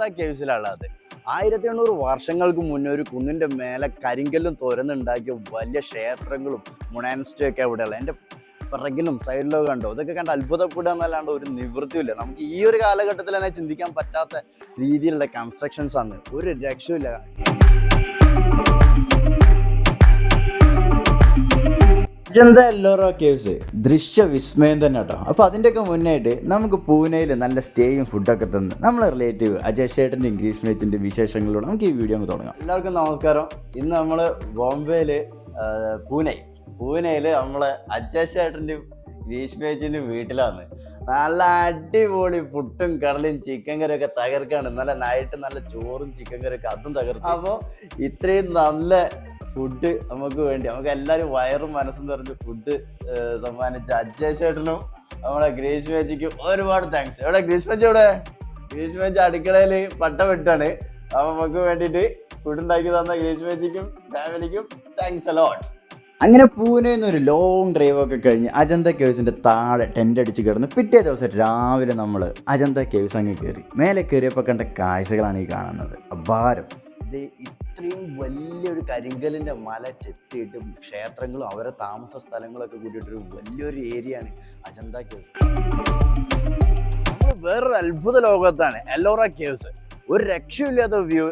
അജന്ത കേവ്സിലുള്ളത് ആയിരത്തി എണ്ണൂറ് വർഷങ്ങൾക്ക് മുന്നേ ഒരു കുന്നിന്റെ മേലെ കരിങ്കല്ലും തുരന്നുണ്ടാക്കിയ വലിയ ക്ഷേത്രങ്ങളും മൊണാൻസ്റ്റി ഒക്കെ അവിടെയുള്ള എന്റെ പിറകിലും സൈഡിലൊക്കെ കണ്ടോ? ഇതൊക്കെ കണ്ട് അത്ഭുതപ്പെടുക എന്നല്ലാണ്ട് ഒരു നിവൃത്തിയില്ല നമുക്ക് ഈ ഒരു കാലഘട്ടത്തിൽ തന്നെ ചിന്തിക്കാൻ പറ്റാത്ത രീതിയിലുള്ള കൺസ്ട്രക്ഷൻസ് ആണ്. ഒരു രക്ഷയില്ല അജന്ത എല്ലോറോ കേവ്സ് ദൃശ്യ വിസ്മയം തന്നെ കേട്ടോ. അപ്പോൾ അതിന്റെയൊക്കെ മുന്നായിട്ട് നമുക്ക് പൂനെയിൽ നല്ല സ്റ്റേയും ഫുഡൊക്കെ തന്ന് നമ്മളെ റിലേറ്റീവ് അജയ് ഷേട്ടന്റെ ഇംഗ്ലീഷ് മേച്ചിന്റെ വിശേഷങ്ങളിലൂടെ നമുക്ക് ഈ വീഡിയോ അങ്ങ് തുടങ്ങാം. എല്ലാവർക്കും നമസ്കാരം. ഇന്ന് നമ്മൾ ബോംബെയിൽ പൂനെ. പൂനെയിൽ നമ്മളെ അജയ് ഷേട്ടന്റെ ഇംഗ്ലീഷ് മേച്ചിന്റെ വീട്ടിലാണ്. നല്ല അടിപൊളി പുട്ടും കടലും ചിക്കൻ കറിയൊക്കെ തകർക്കാണ്. നല്ല നൈറ്റ് നല്ല ചോറും ചിക്കൻ കറിയൊക്കെ അതും തകർക്കും അപ്പോൾ ഇത്രയും നല്ല ഫുഡ് നമുക്ക് വേണ്ടി. നമുക്ക് എല്ലാവരും വയറും മനസ്സും നിറഞ്ഞ് ഫുഡ് സമ്മാനിച്ച അജയ് ചേട്ടനും നമ്മളെ ഗ്രീഷ് മേജിക്ക് ഒരുപാട് താങ്ക്സ് എവിടെ ഗ്രീഷ് മേജ് എവിടെ? ഗ്രീഷ് മേജ് അടുക്കളയിൽ പട്ട വിട്ടാണ്. അപ്പൊ നമുക്ക് വേണ്ടിട്ട് ഫുഡ് ഉണ്ടാക്കി തന്ന ഗ്രീഷ് മേജിക്കും ഫാമിലിക്കും താങ്ക്സ് അലോട്ട് അങ്ങനെ പൂനെ നിന്ന് ഒരു ലോങ് ഡ്രൈവ് ഒക്കെ കഴിഞ്ഞ് അജന്ത കേവ്സിന്റെ താഴെ ടെന്റ് അടിച്ച് കിടന്ന് പിറ്റേ ദിവസം രാവിലെ നമ്മൾ അജന്ത കേവ്സ് അങ്ങ് കയറി മേലെ കയറിയപ്പോൾ കണ്ട കാഴ്ചകളാണ് ഈ കാണുന്നത്. അപാരം. ഇത്രയും വലിയൊരു കരിങ്കലിന്റെ മല ചെത്തിയിട്ട് ക്ഷേത്രങ്ങളും അവരെ താമസ സ്ഥലങ്ങളൊക്കെ കൂട്ടിയിട്ടൊരു വലിയൊരു ഏരിയയാണ് അജന്ത കേവ്സ് നമ്മൾ വേറൊരു അത്ഭുത ലോകത്താണ് എല്ലോറ കേവ്സ് ഒരു രക്ഷയില്ലാത്ത വ്യൂ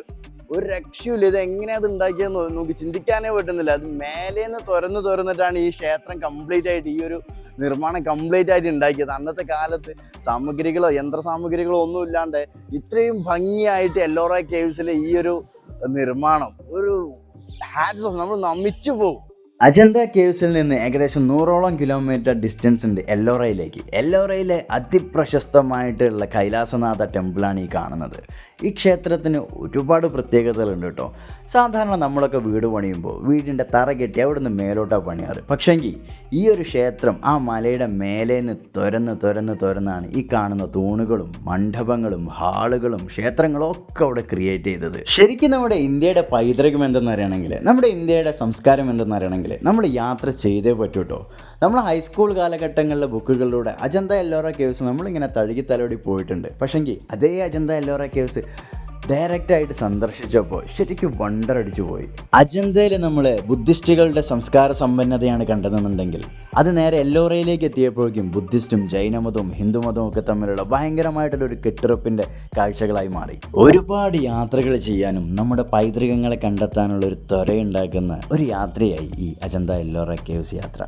ഒരു രക്ഷയില്ല ഇത് എങ്ങനെയാ അത് ഉണ്ടാക്കിയെന്ന് നോക്കി ചിന്തിക്കാനേ പറ്റുന്നില്ല. അത് മേലേന്ന് തുറന്ന് തുറന്നിട്ടാണ് ഈ ക്ഷേത്രം കംപ്ലീറ്റ് ആയിട്ട് ഈ ഒരു നിർമ്മാണം കംപ്ലീറ്റ് ആയിട്ട് ഉണ്ടാക്കിയത്. അന്നത്തെ കാലത്ത് സാമഗ്രികളോ യന്ത്ര സാമഗ്രികളോ ഒന്നും ഇല്ലാണ്ട് ഇത്രയും ഭംഗിയായിട്ട് എല്ലോറ കേവ്സിലെ ഈ ഒരു നിർമ്മാണം. ഒരു ഹാറ്റ്സ് ഓഫ് നമ്മൾ നമിച്ചു പോകും അജന്ത കേവ്സിൽ നിന്ന് ഏകദേശം നൂറോളം കിലോമീറ്റർ ഡിസ്റ്റൻസ് ഉണ്ട് എല്ലോറയിലേക്ക്. എല്ലോറയിലെ അതിപ്രശസ്തമായിട്ടുള്ള കൈലാസനാഥ ടെമ്പിളാണ് ഈ കാണുന്നത്. ഈ ക്ഷേത്രത്തിന് ഒരുപാട് പ്രത്യേകതകളുണ്ട് കേട്ടോ. സാധാരണ നമ്മളൊക്കെ വീട് പണിയുമ്പോൾ വീടിന്റെ തറ കെട്ടി അവിടെ നിന്ന് മേലോട്ടാണ് പണിയാറ്. പക്ഷേങ്കിൽ ഈ ഒരു ക്ഷേത്രം ആ മലയുടെ മേലെ നിന്ന് തുരന്ന് തുരന്ന് തുരന്നാണ് ഈ കാണുന്ന തൂണുകളും മണ്ഡപങ്ങളും ഹാളുകളും ക്ഷേത്രങ്ങളും ഒക്കെ അവിടെ ക്രിയേറ്റ് ചെയ്തത്. ശരിക്കും നമ്മുടെ ഇന്ത്യയുടെ പൈതൃകം എന്തെന്ന് അറിയണമെങ്കിൽ നമ്മുടെ ഇന്ത്യയുടെ സംസ്കാരം എന്തെന്ന് അറിയണമെങ്കിൽ നമ്മൾ യാത്ര ചെയ്തേ പറ്റൂ കേട്ടോ നമ്മൾ ഹൈസ്കൂൾ കാലഘട്ടങ്ങളിലെ ബുക്കുകളിലൂടെ അജന്ത എല്ലോറ കേവ്സ് നമ്മളിങ്ങനെ തഴുകി തലോടി പോയിട്ടുണ്ട്. പക്ഷെങ്കിൽ അതേ അജന്ത എല്ലോറ കേവ്സ് ഡയറക്റ്റായിട്ട് സന്ദർശിച്ചപ്പോൾ ശരിക്കും വണ്ടർ അടിച്ചു പോയി. അജന്തയിൽ നമ്മൾ ബുദ്ധിസ്റ്റുകളുടെ സംസ്കാര സമ്പന്നതയാണ് കണ്ടതെന്നുണ്ടെങ്കിൽ അത് നേരെ എല്ലോറയിലേക്ക് എത്തിയപ്പോഴേക്കും ബുദ്ധിസ്റ്റും ജൈനമതവും ഹിന്ദുമതവും ഒക്കെ തമ്മിലുള്ള ഭയങ്കരമായിട്ടുള്ള ഒരു കെട്ടുറപ്പിന്റെ കാഴ്ചകളായി മാറി. ഒരുപാട് യാത്രകൾ ചെയ്യാനും നമ്മുടെ പൈതൃകങ്ങളെ കണ്ടെത്താനുള്ള ഒരു ത്വരയുണ്ടാക്കുന്ന ഒരു യാത്രയായി ഈ അജന്ത എല്ലോറ കേവ്സ് യാത്ര.